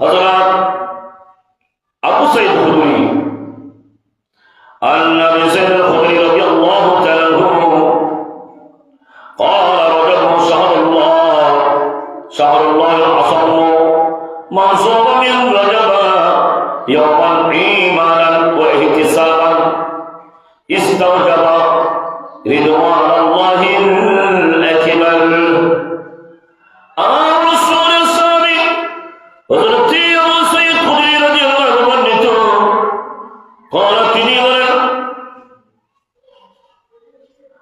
حضرات ابو سعید خدری اللہ رسول خدری رضی اللہ تعالی قال رجب شهر الله شهر الله العصر معصوم من رجب يوما إيمانا احتسابا استوجب رضوان الله الأكمل.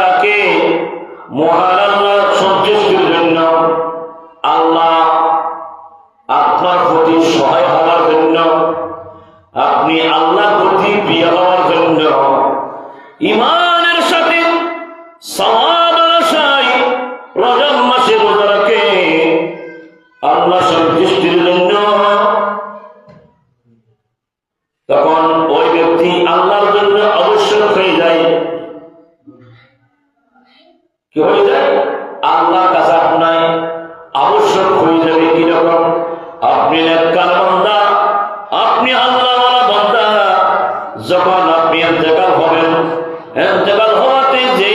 রাখে মহান আল্লাহ জন্য আল্লাহ আপনার প্রতি সহায় হওয়ার জন্য, আপনি আল্লাহর প্রতি প্রিয় হওয়ার জন্য ইমানের তখন ওই ব্যক্তি আল্লাহর জন্য অবশ্যই হয়ে যায়। কি হয়ে যায়? আল্লাহ কাছে আপনার আবশ্যক হয়ে যাবে কীরকম আপনি নেককার বান্দা, আপনি আল্লাহওয়ালা বান্দা। যখন আপনি ইন্তেকাল হবেন, ইন্তেকাল হওয়াতে যে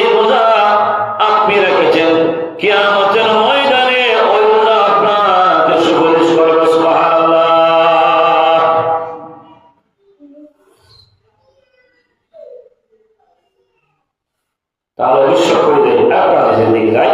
তাহলে অবশ্য করে দেয় আপনাদের দিকে যায়